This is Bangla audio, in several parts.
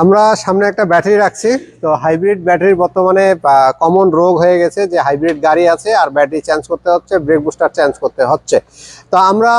আমরা সামনে একটা ব্যাটারি রাখছি। তো হাইব্রিড ব্যাটারি বর্তমানে কমন রোগ হয়ে গেছে যে হাইব্রিড গাড়ি আছে আর ব্যাটারি চেঞ্জ করতে হচ্ছে, ব্রেক বুস্টার চেঞ্জ করতে হচ্ছে। তো আমরা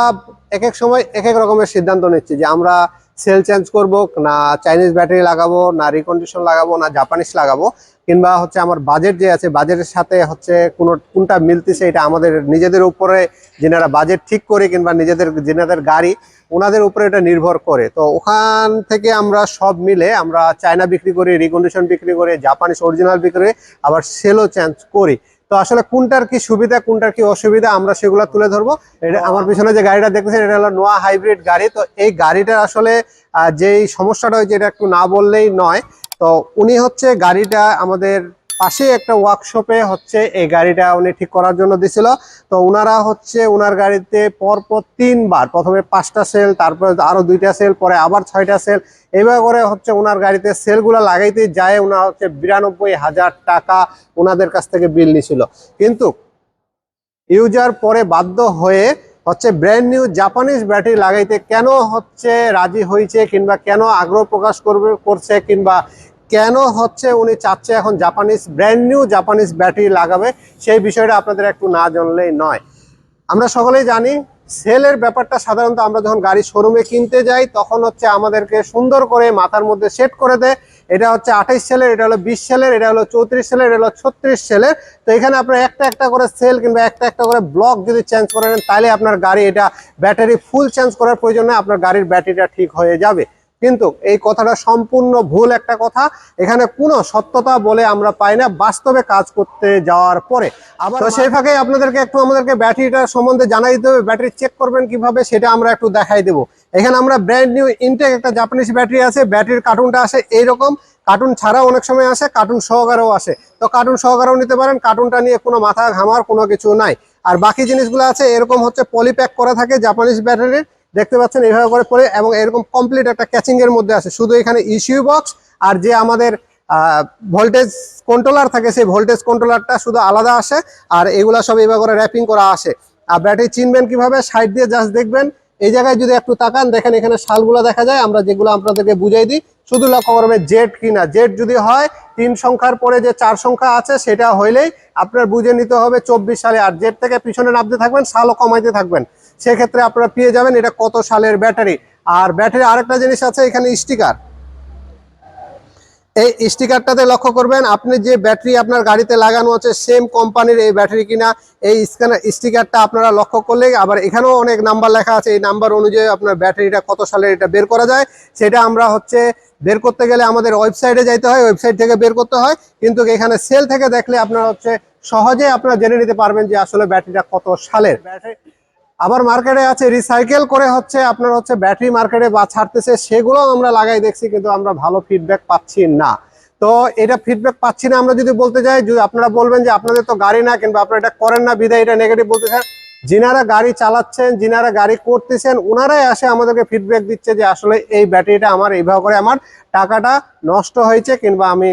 এক এক সময় এক এক রকমের সিদ্ধান্ত নিচ্ছি যে আমরা সেল চেঞ্জ করব, না চাইনিজ ব্যাটারি লাগাবো, না রিকন্ডিশন লাগাবো, না জাপানিজ লাগাবো, কিংবা হচ্ছে আমার বাজেট যে আছে বাজেটের সাথে হচ্ছে কোনো, কোনটা মিলতেছে এটা আমাদের নিজেদের উপরে, যেনারা বাজেট ঠিক করে কিংবা নিজেদের, যেনাদের গাড়ি, ওনাদের উপরে এটা নির্ভর করে। তো ওখান থেকে আমরা সব মিলে আমরা চায়না বিক্রি করি রিকন্ডিশন বিক্রি করি জাপানিজ অরিজিনাল বিক্রি করি, আবার সেলও চেঞ্জ করি। তো আসলে কোনটার কি সুবিধা, কোনটার কি অসুবিধা, আমরা সেগুলো তুলে ধরবো। এটা আমার পিছনে যে গাড়িটা দেখতেছেন, এটা হলো নোয়া হাইব্রিড গাড়ি। তো এই গাড়িটার আসলে যেই সমস্যাটা হয়েছে, এটা একটু না বললেই নয়। তো উনি হচ্ছে গাড়িটা আমাদের পাশে একটা ওয়ার্কশপে হচ্ছে এই গাড়িটা উনি ঠিক করার জন্য দিছিল। তো ওনারা হচ্ছে ওনার গাড়িতে পরপর তিনবার, প্রথমে পাঁচটা সেল তারপরে আরও দুইটা সেল পরে আবার ছয়টা সেল এইভাবে করে হচ্ছে ওনার গাড়িতে সেলগুলো লাগাইতে যায়। ওনার হচ্ছে বিরানব্বই হাজার টাকা ওনাদের কাছ থেকে বিল নিছিল। কিন্তু ইউজার পরে বাধ্য হয়ে হচ্ছে ব্র্যান্ড নিউ জাপানিজ ব্যাটারি লাগাইতে কেন হচ্ছে রাজি হয়েছে কিংবা কেন আগ্রহ প্রকাশ করবে, করছে কিংবা কেন হচ্ছে উনি চাচ্ছে এখন Japanese brand new Japanese battery লাগাবে? সেই বিষয়টা আপনাদের একটু না জানলেই নয়। আমরা সকলেই জানি, সেলের ব্যাপারটা সাধারণত আমরা যখন গাড়ি শোরুমে কিনতে যাই, তখন হচ্ছে আমাদেরকে সুন্দর করে মাথার মধ্যে সেট করে দেয়। এটা হচ্ছে আঠাইশ সেলের, এটা হলো বিশ সেলের, এটা হলো চৌত্রিশ সেলের, এটা হলো ছত্রিশ সেলের। তো এখানে আপনার একটা একটা করে সেল কিংবা একটা একটা করে ব্লক যদি চেঞ্জ করে নেন, তাহলে আপনার গাড়ি এটা ব্যাটারি ফুল চেঞ্জ করার প্রয়োজন আপনার গাড়ির ব্যাটারিটা ঠিক হয়ে যাবে। কিন্তু এই কথাটা সম্পূর্ণ ভুল একটা কথা। এখানে কোনো সত্যতা বলে আমরা পাই না, বাস্তবে কাজ করতে যাওয়ার পরে। আবার সেই ফাঁকে আপনাদেরকে একটু আমাদেরকে ব্যাটারিটা সম্বন্ধে জানাই দিতে হবে, ব্যাটারি চেক করবেন কীভাবে সেটা আমরা একটু দেখাই দেবো। এখানে আমরা ব্র্যান্ড নিউ ইনটেক একটা জাপানিজ ব্যাটারি আছে ব্যাটারির কার্টুনটা আসে এইরকম। কার্টুন ছাড়াও অনেক সময় আসে কার্টুন সহকারেও আসে। তো কার্টুন সহকারেও নিতে পারেন কার্টুনটা নিয়ে কোনো মাথা ঘামার কোনো কিছু নাই। আর বাকি জিনিসগুলো আছে, এরকম হচ্ছে পলিপ্যাক করা থাকে জাপানিজ ব্যাটারির দেখতে পাচ্ছেন এইভাবে করে পরে এবং এরকম কমপ্লিট একটা ক্যাচিং এর মধ্যে আছে। শুধু এখানে ইস্যু বক্স আর যে আমাদের ভোল্টেজ কন্ট্রোলার থাকে, সেই ভোল্টেজ কন্ট্রোলারটা শুধু আলাদা আসে আর এগুলা সব এইভাবে করে র্যাপিং করা আসে। আর ব্যাটারি চিনবেন কীভাবে? সাইড দিয়ে জাস্ট দেখবেন। এই জায়গায় যদি একটু তাকান, দেখেন এখানে শালগুলো দেখা যায়। আমরা যেগুলো আপনাদেরকে বুঝাই দিই, শুধু লক্ষ্য করবে জেড কিনা। জেড যদি হয়, তিন সংখ্যার পরে যে চার সংখ্যা আছে, সেটা হইলেই আপনার বুঝে নিতে হবে চব্বিশ সালে। আর জেড থেকে পিছনে নামতে থাকবেন সালও কমাইতে থাকবেন। সেক্ষেত্রে আপনারা পেয়ে যাবেন এটা কত সালের ব্যাটারি। আর ব্যাটারি আরেকটা জিনিস আছে, এখানে স্টিকার। এই স্টিকারটাতে লক্ষ্য করবেন, আপনি যে ব্যাটারি আপনার গাড়িতে লাগানো আছে সেম কোম্পানির এই ব্যাটারি কিনা, এই স্ক্যানার, স্টিকারটা আপনারা লক্ষ্য করলে, আবার এখানেও অনেক নাম্বার লেখা আছে, এই নাম্বার অনুযায়ী আপনার ব্যাটারিটা কত সালের এটা বের করা যায়, সেটা আমরা হচ্ছে বের করতে গেলে আমাদের ওয়েবসাইটে যাইতে হয় ওয়েবসাইট থেকে বের করতে হয়, কিন্তু এখানে সেল থেকে দেখলে আপনারা হচ্ছে সহজে আপনারা জেনে নিতে পারবেন যে আসলে ব্যাটারিটা কত সালের। ব্যাটারি আবার মার্কেটে আছে রিসাইকেল করে হচ্ছে আপনার হচ্ছে ব্যাটারি মার্কেটে বা ছাড়তেছে সেগুলো আমরা লাগাই দেখছি, কিন্তু আমরা ভালো ফিডব্যাক পাচ্ছি না। তো এটা ফিডব্যাক পাচ্ছি না, আমরা যদি বলতে যাই, যদি আপনারা বলবেন যে আপনাদের তো গাড়ি না, কিংবা আপনারা এটা করেন না বিদায় এটা নেগেটিভ বলতে চান, যিনারা গাড়ি চালাচ্ছেন, যিনারা গাড়ি করতেছেন ওনারাই আসে আমাদেরকে ফিডব্যাক দিচ্ছে যে আসলে এই ব্যাটারিটা আমার এইভাবে করে আমার টাকাটা নষ্ট হয়েছে, কিংবা আমি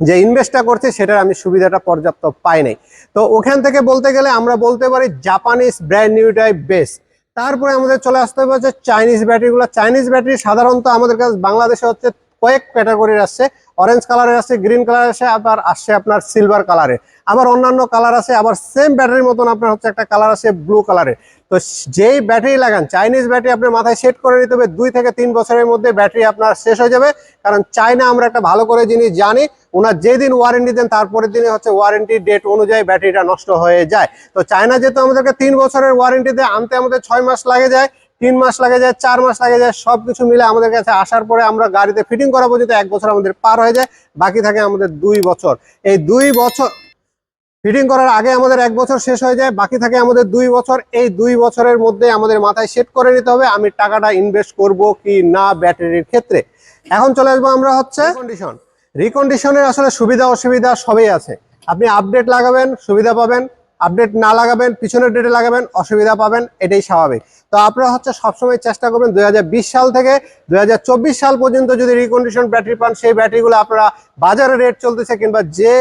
যে ইনভেস্টটা করছে সেটার আমি সুবিধাটা পর্যাপ্ত পাই নাই। তো ওখান থেকে বলতে গেলে আমরা বলতে পারি জাপানিজ ব্র্যান্ড নিউটাই বেস্ট তারপরে আমাদের চলে আসতে হবে হচ্ছে চাইনিজ ব্যাটারিগুলো চাইনিজ ব্যাটারি সাধারণত আমাদের কাছে বাংলাদেশে হচ্ছে কয়েক ক্যাটাগরির আসছে অরেঞ্জ কালারের আছে গ্রিন কালার আছে, আবার আসছে আপনার সিলভার কালারে আবার অন্যান্য কালার আছে, আবার সেম ব্যাটারির মতন আপনার হচ্ছে একটা কালার আছে ব্লু কালারের তো যেই ব্যাটারি লাগান চাইনিজ ব্যাটারি আপনার মাথায় সেট করে নিতে হবে, দুই থেকে তিন বছরের মধ্যে ব্যাটারি আপনার শেষ হয়ে যাবে। কারণ চাইনা আমরা একটা ভালো করে জিনিস জানি ওনার যেদিন ওয়ারেন্টি দেন, তারপরের দিনে হচ্ছে ওয়ারেন্টি ডেট অনুযায়ী ব্যাটারিটা নষ্ট হয়ে যায়। তো চায়না যেহেতু আমাদেরকে তিন বছরের ওয়ারেন্টি দেয়, আনতে আমাদের ছয় মাস লাগে যায়। তিন মাস লাগে যায়, চার মাস লাগে যায়, সবকিছু মিলে আমাদের কাছে আসার পরে আমরা গাড়িতে ফিটিং করা পর্যন্ত এক বছর আমাদের পার হয়ে যায়, বাকি থাকে আমাদের দুই বছর। এই দুই বছর ফিটিং করার আগে আমাদের এক বছর শেষ হয়ে যায়, বাকি থাকে আমাদের দুই বছর। এই দুই বছরের মধ্যে আমাদের মাথায় সেট করে নিতে হবে, আমি টাকাটা ইনভেস্ট করব কি না ব্যাটারির ক্ষেত্রে। এখন চলে আসব আমরা হচ্ছে কন্ডিশন রিকন্ডিশনের আসলে সুবিধা, অসুবিধা সবই আছে। আপনি আপডেট লাগাবেন, সুবিধা পাবেন। আপডেট না লাগাবেন, পিছনের ডেটে লাগাবেন, অসুবিধা পাবেন, এটাই স্বাভাবিক। তো আপনারা হচ্ছে সবসময় চেষ্টা করবেন দু হাজার বিশ সাল থেকে দু হাজার চব্বিশ সাল পর্যন্ত যদি রিকন্ডিশন ব্যাটারি পান, সেই ব্যাটারিগুলো আপনারা বাজারে রেট চলতেছে কিংবা যে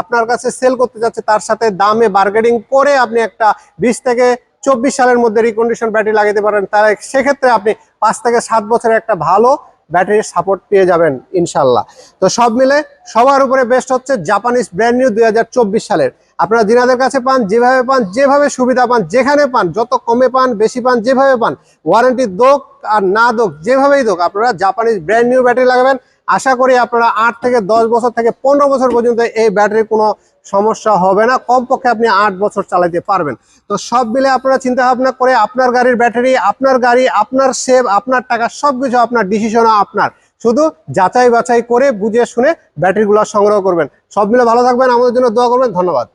আপনার কাছে সেল করতে যাচ্ছে, তার সাথে দামে বার্গেনিং করে আপনি একটা বিশ থেকে চব্বিশ সালের মধ্যে রিকন্ডিশন ব্যাটারি লাগাতে পারেন। তাহলে সেক্ষেত্রে আপনি পাঁচ থেকে সাত বছরের একটা ভালো ব্যাটারির সাপোর্ট পেয়ে যাবেন, ইনশাল্লাহ। তো সব মিলে সবার উপরে বেস্ট হচ্ছে জাপানিজ ব্র্যান্ড নিউ দু হাজার চব্বিশ সালের। আপনারা দিনাদের কাছে পান, যেভাবে পান, যেভাবে সুবিধা পান, যেখানে পান, যত কমে পান, বেশি পান, যেভাবে পান ওয়ারেন্টি দোক আর না দোক, যেভাবেই দোক, আপনারা জাপানিজ ব্র্যান্ড নিউ ব্যাটারি লাগাবেন। আশা করি আপনারা আট থেকে দশ বছর থেকে পনেরো বছর পর্যন্ত এই ব্যাটারির কোনো সমস্যা হবে না। কমপক্ষে আপনি আট বছর চালাতে পারবেন। তো সব মিলে আপনারা চিন্তা ভাবনা করে আপনার গাড়ির ব্যাটারি, আপনার গাড়ি, আপনার সেভ, আপনার টাকা সবকিছু আপনার ডিসিশনও আপনার। শুধু যাচাই বাছাই করে বুঝে শুনে ব্যাটারিগুলো সংগ্রহ করবেন। সব মিলে ভালো থাকবেন। আমাদের জন্য দোয়া করবেন। ধন্যবাদ।